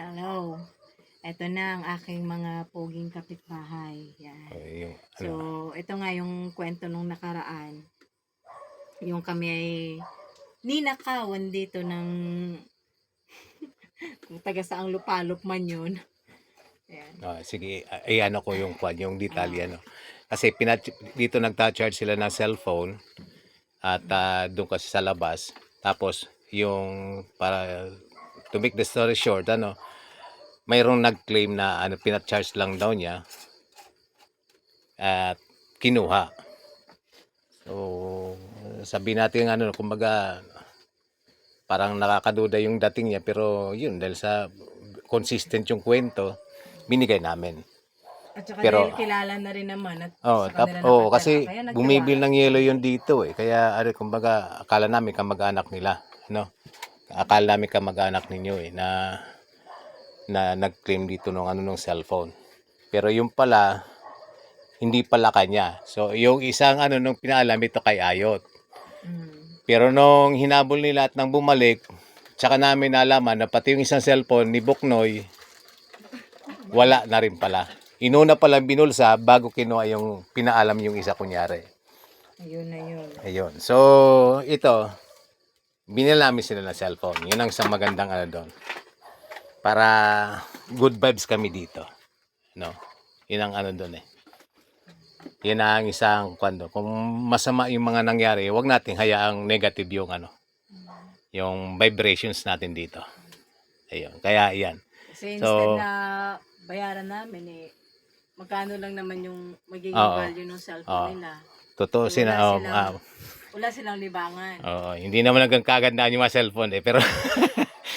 Hello. Ito na ang aking mga poging kapitbahay. Yan. Okay, yung, ano, So, ito nga yung kwento nung nakaraan. Yung kami ay ninakawan dito ng kung taga saang lupalop man yun. Yan. ah, sige, ay ano ko yung kwan, yung detalye ano. Kasi pinat dito nagta-charge sila ng cellphone at ah, doon kasi sa labas. Tapos yung para to make the story short, ano, mayroong nag-claim na ano pinat-charge lang daw niya at kinuha. So, sabi natin ano, kumbaga parang nakakaduda yung dating niya pero yun dahil sa consistent yung kwento binigay namin. At saka Pero- dahil kilala na rin naman. At Oh, tap, oh kasi kaya bumibil ng yelo yun dito eh. Kaya ano kumbaga akala namin kamag-anak nila, no? Akala namin kamag-anak ninyo eh na na nag-claim dito nung ano nung cellphone. Pero yung pala hindi pala kanya. So yung isang ano nung pinaalam ito kay Ayot. Mm. Pero nung hinabol nila at nang bumalik, tsaka namin nalaman na pati yung isang cellphone ni Buknoy, wala na rin pala. Inuna pala binulsa bago kinuha yung pinaalam yung isa kunyari. Ayun na yun. Ayun. So, ito, binila namin sila ng cellphone. Yun ang isang magandang ano doon. Para good vibes kami dito. No? Yun ang ano doon eh. Yan ang isang kwando. Kung masama yung mga nangyari, wag nating hayaang negative yung ano. Yung vibrations natin dito. Ayun. Kaya yan. Kasi So- instead na bayaran namin eh, magkano lang naman yung magiging Oo. value ng cellphone Oo. nila. Totoo sina oh, Wala silang libangan. oo, hindi naman hanggang kagandaan yung mga cellphone eh. Pero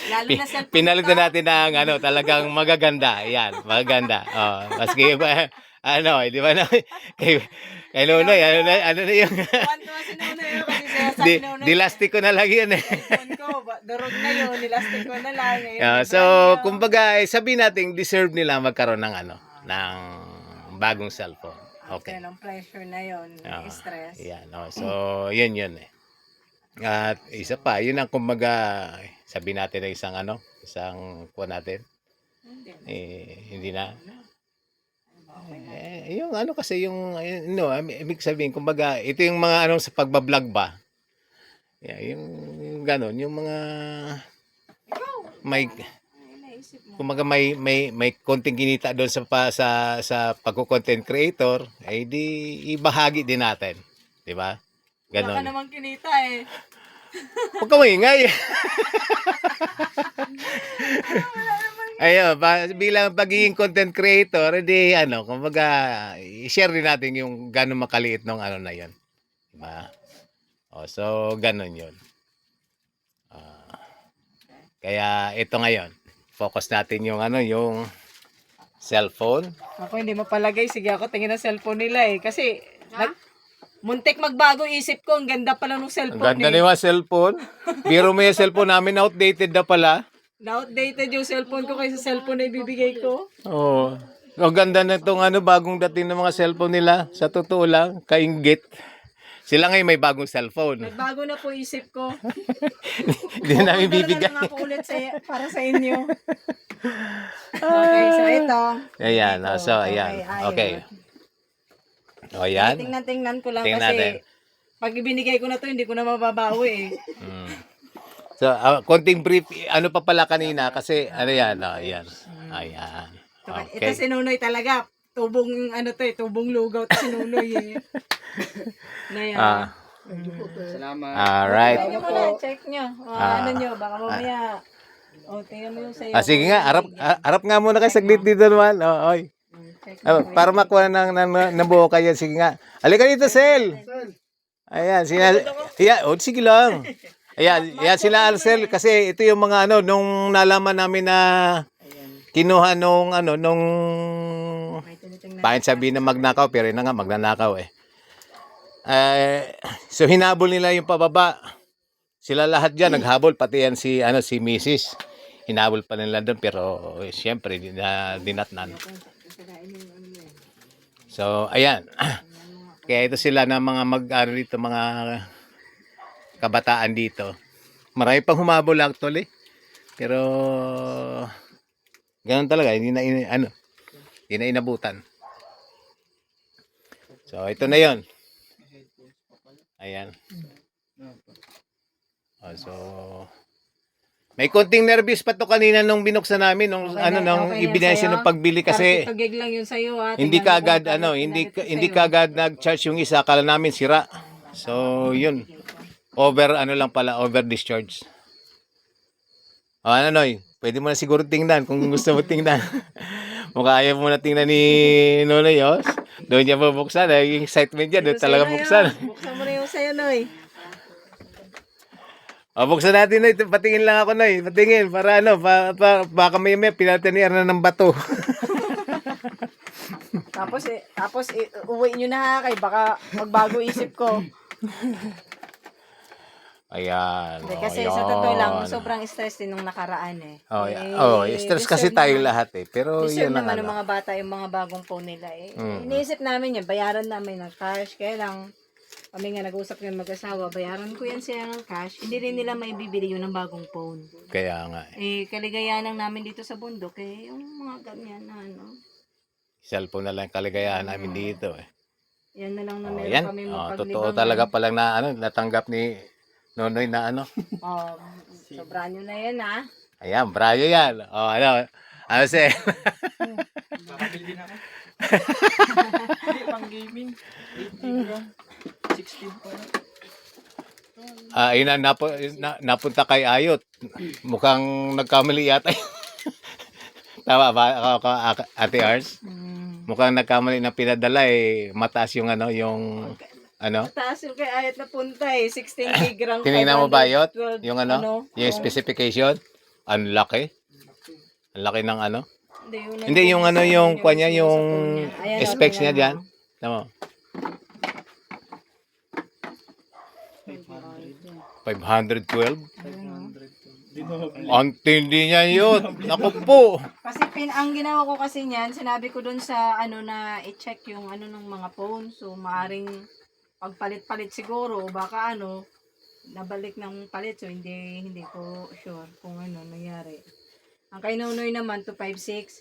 Lalo na cellphone Pinalitan to. natin ng ano, talagang magaganda. Yan, magaganda. Oh, maski ba, ano, eh, di ba na, kay, kay Nunoy, ano na, ano na yung, Kwanto si Nunoy yun kasi sinasabi di, Nunoy. dilastic ko na lang yun eh. Cellphone ko, ba- durog na yun, nilastik ko na lang. Ngayon, Yeah, may so, kumbaga, eh, sabihin natin, deserve nila magkaroon ng ano, ng bagong cellphone. Okay. Kaya ng pressure na yun, Ah, stress. Yan, oh. So, yun yun eh. At isa pa, yun ang kumbaga, sabi natin na isang ano, isang kuha natin, Hindi. eh, hindi na, Eh, yung ano kasi yung eh, no, I- ibig sabihin kumbaga ito yung mga ano sa pagba-vlog ba. Yeah, yung, yung ganon, yung mga may Mo. kumbaga may may may konting kinita doon sa pa, sa sa pagko-content creator, ay di ibahagi din natin, 'di ba? Wala ka Ganon. naman kinita eh. Huwag ka maingay. Ayun, ba, bilang pagiging content creator, edi ano, kumbaga, i-share din natin yung gano'ng makaliit nung ano na yon. Diba? O, so, gano'n yun. Ah, kaya, ito ngayon, focus natin yung ano, yung cellphone. Ako hindi mapalagay. Sige ako tingin ng cellphone nila eh. Kasi, nag, muntik magbago isip ko. Ang ganda pala ng Ang cellphone ganda eh. ni mga cellphone. Biro mo yung cellphone namin, outdated na pala. Na-outdated yung cellphone ko kaysa cellphone na ibibigay ko. Oo. Ang ganda na itong ano, bagong dating ng mga cellphone nila. Sa totoo lang, kainggit. Sila ngayon may bagong cellphone. Nagbago na po isip ko. Hindi na namin bibigay. Talaga ako ulit sa, para sa inyo. okay, so ito. Ayan, Ito, ah, so ayan. ayun. Okay. O yan. Tingnan-tingnan ko lang Tingnan kasi natin. pag ibinigay ko na to, hindi ko na mababawi eh. Mm. So, ah, konting brief, ano pa pala kanina kasi, ano yan, oh, ayan. Ayan. Ito Okay. si Nunoy talaga. Tubong, ano to eh, tubong lugaw to si Nunoy eh. na yan. Ah, Salamat. alright. Check nyo muna, check nyo. Ah, Ah. ano nyo, baka mamaya. O, tingnan mo yung sa'yo. Ah, sige nga, harap, ah, harap nga muna kayo saglit dito naman. Oh, oy. Mm, Check Ah, para makuha ng, ng, ng buo kayo. Sige nga. Halika dito, Sel. Ayan, sina, yeah, oh, sige lang. Ayan, ayan sila Alcel kasi ito yung mga ano nung nalaman namin na kinuha nung ano nung. Bakit sabihin na magnakaw pero yun na nga magnanakaw eh. Eh, so hinabol nila yung pababa. Sila lahat diyan naghabol pati yan si ano si Mrs. Hinabol pa nila doon pero eh, siyempre di na dinatnan. So ayan. Kaya ito sila na mga mag ano dito mga kabataan dito. Marami pang humabol actually. Pero Ganun talaga, hindi na, ano, hindi na inabutan. So, ito na yon. Ayan. Oh, so, may konting nervous pa to kanina nung binuksan namin, nung Okay ano, nung okay sa'yo? ng pagbili kasi gig lang yun sa'yo ha. hindi Tingnan ka agad, ano, hindi, ka- hindi ka agad nag-charge yung isa, akala namin sira. So, yun. Over, ano lang pala, over discharge. O, ano, Noy? Pwede mo na siguro tingnan kung gusto mo tingnan. Mukha ayaw mo na tingnan ni Nonoy, oh. Doon niya bubuksan. Yung excitement niya, doon talaga buksan. Buksan mo na yung sa'yo, Noy. O, buksan natin, Noy. Patingin lang ako, Noy. Patingin, para ano, pa, pa, baka may may pinatanier na ng bato. Tapos, eh, tapos eh, uwi nyo na ha, kay baka magbago isip ko. Ayan. Hindi, kasi sa totoo lang, sobrang stress din nung nakaraan eh. Oh, Eh, yeah. oh, stress kasi tayo lahat eh. Pero yun ang naman ano. ng mga bata yung mga bagong phone nila eh. Mm. Iniisip namin yan, bayaran namin ng cash. Kaya lang, kami nga nag-usap yung mag-asawa, bayaran ko yan siya ng cash. Hindi rin nila may bibili yun ng bagong phone. Kaya nga. Eh, eh. kaligayahan lang namin dito sa bundok eh, yung mga ganyan na ano. Cellphone na lang kaligayahan namin dito eh. Yan na lang na Oh, meron yan. kami Oh, mapaglibangan. totoo talaga palang na ano, natanggap ni Nonoy na ano. Oh, sobrang nyo na yan ha. Ayan, brayo yan. Oh, ano? Ano si? Makabili din ako. Hindi, pang gaming. 8 gig RAM. 16 pa na. Ah, ayun na, napu- na, napunta kay Ayot. Mukhang nagkamali yata. Tama ba, ako, ako, Ate Ars? Mm. Mukhang nagkamali na pinadala eh. Mataas yung ano, yung ano? Taas yung kay Ayat na punta eh. 16 gig RAM. Tinignan mo ba yun? 512, Yung ano? yung specification? Ang laki. Ang laki ng ano? Hindi, yung, Hindi, yung ano, yung kanya, yung Ayan, specs niya mo. dyan. Tama. 512? 500. Di na mabili. Ang tindi niya yun. Naku po. Kasi pin, ang ginawa ko kasi niyan, sinabi ko dun sa ano na i-check yung ano ng mga phone. So, maaring pagpalit-palit siguro, baka ano, nabalik ng palit. So, hindi hindi ko sure kung ano nangyari. Ang kay Nonoy naman, 256.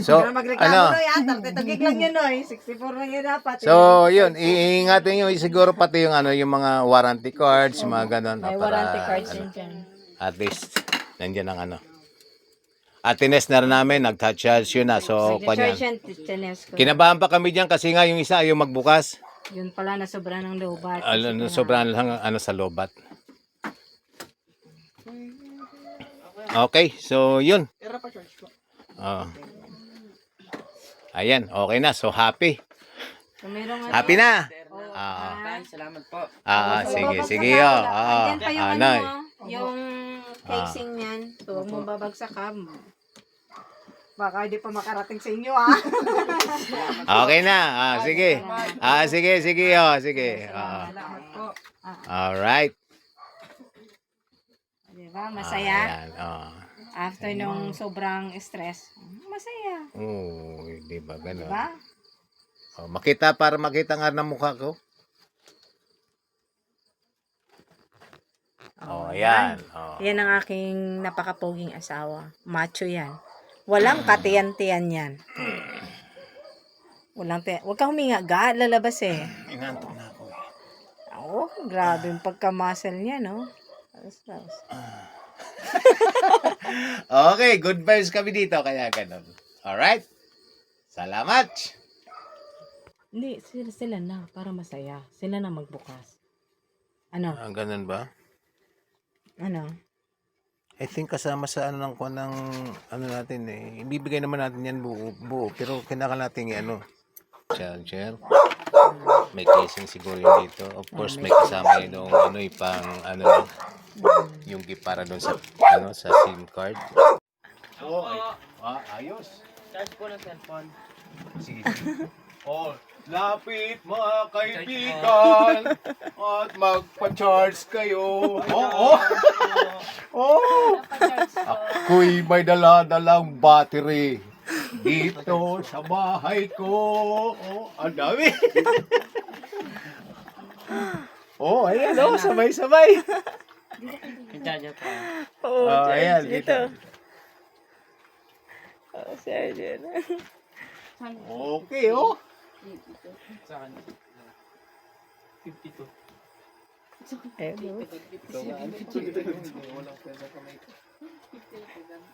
So, Para magreklamo ano? Lang yun, Noy. 64 lang yun dapat. eh. So, yun, iingatan nyo siguro pati yung ano, yung mga warranty cards, yung mga ganun. May para, warranty cards ano, dyan. At least, nandiyan ang ano. At tines na rin namin, nag-touch charge yun na. So, kanya. Kinabahan pa kami dyan kasi nga yung isa ayaw magbukas. Yun pala, na sobra ng lobat. Ano, sobrang lang ano sa lobat. Okay, so yun. Era pa charge ko. Oo. Ayan, okay na. So happy. Nga. Happy na. Oh, Ah. ah. Salamat po. Ah, sige, sige. Wala. Oo. Andyan pa yung Ah, ano mo, yung casing niyan. So, huwag mong babagsak ka. Baka hindi pa makarating sa inyo, ah. Okay na. Ah, sige. Ah, sige, sige yo. Sige. Ah. Salamat po. All right. Di ba? Masaya. Ah. After nung sobrang stress. Masaya. Oh, di ba ganun? ba? Oh, makita para makita nga ng mukha ko. Oh, ayan. Oh. Yan ang aking napakapoging asawa. Macho yan. Walang katiyan-tiyan yan. Walang tiyan. Huwag kang huminga. Ga, lalabas eh. Inantok na ako. eh. Oo, grabe yung pagkamuscle niya, no? Tapos. Okay, good vibes kami dito kaya ganun. Alright? Salamat! Hindi, sila, sila na. Para masaya. Sila na magbukas. Ano? Ah, ganun ba? Ano? I think kasama sa ano ng ng ano natin eh. Ibibigay naman natin yan buo, buo pero kailangan natin i- ano charger. May casing siguro yun dito. Of course, may kasama yun yung ano ipang ano yung gift para doon sa ano sa SIM card. Oh, ay, ah, ayos. Charge po ng cellphone. Sige. sige. Oh, lapit mga kaibigan at magpa-charge kayo. Oo. Oh, Ako'y may dala-dalang battery dito sa bahay ko. Oh, ang dami. oh, ayan oh, sabay-sabay. Po. Oo, Oh, ayan, dito. Oh, Sergeant. Okay, oh. Sa akin, 52. Eh, no? Ikaw nga, ano? Walang pwede kamay ko. 52 lang.